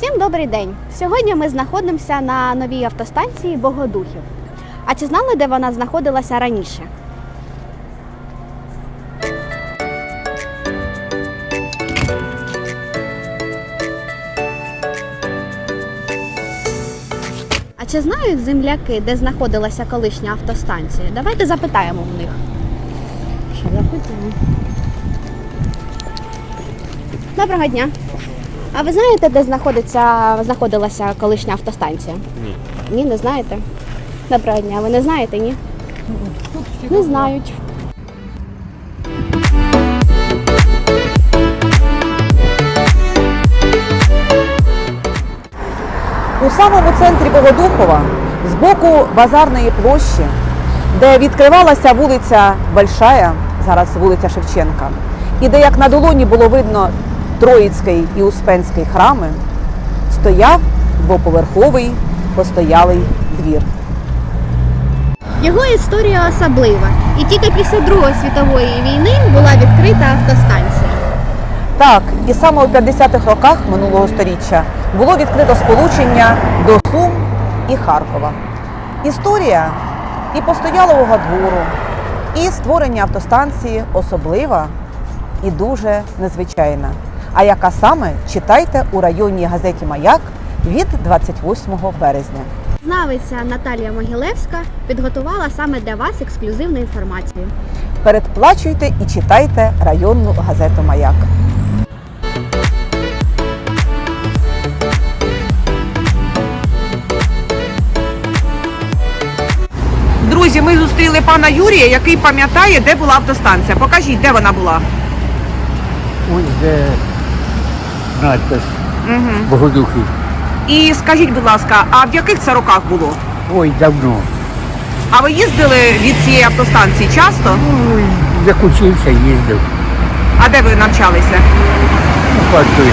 Всім добрий день! Сьогодні ми знаходимося на новій автостанції Богодухів. А чи знали, де вона знаходилася раніше? А чи знають земляки, де знаходилася колишня автостанція? Давайте запитаємо в них. Що запитуємо? Доброго дня. А ви знаєте, де знаходиться, знаходилася колишня автостанція? Ні. Ні, не знаєте? Доброго дня. Ви не знаєте, ні? Не знають. У самому центрі Богодухова, з боку базарної площі, де відкривалася вулиця Большая, зараз вулиця Шевченка, і де як на долоні було видно Троїцький і Успенський храми, стояв двоповерховий постоялий двір. Його історія особлива. І тільки після Другої світової війни була відкрита автостанція. Так, і саме у 50-х роках минулого століття було відкрито сполучення до Сум і Харкова. Історія і постоялого двору, і створення автостанції особлива і дуже незвичайна. А яка саме читайте у районній газеті Маяк від 28 березня. Знавиця Наталія Могилевська підготувала саме для вас ексклюзивну інформацію. Передплачуйте і читайте районну газету Маяк. Друзі, ми зустріли пана Юрія, який пам'ятає, де була автостанція. Покажіть, де вона була. Ось де надпис Угу. Богодухи. І скажіть, будь ласка, а в яких це роках було? Ой, давно. А ви їздили від цієї автостанції часто? Ну, як учився, їздив. А де ви навчалися? У Харкові.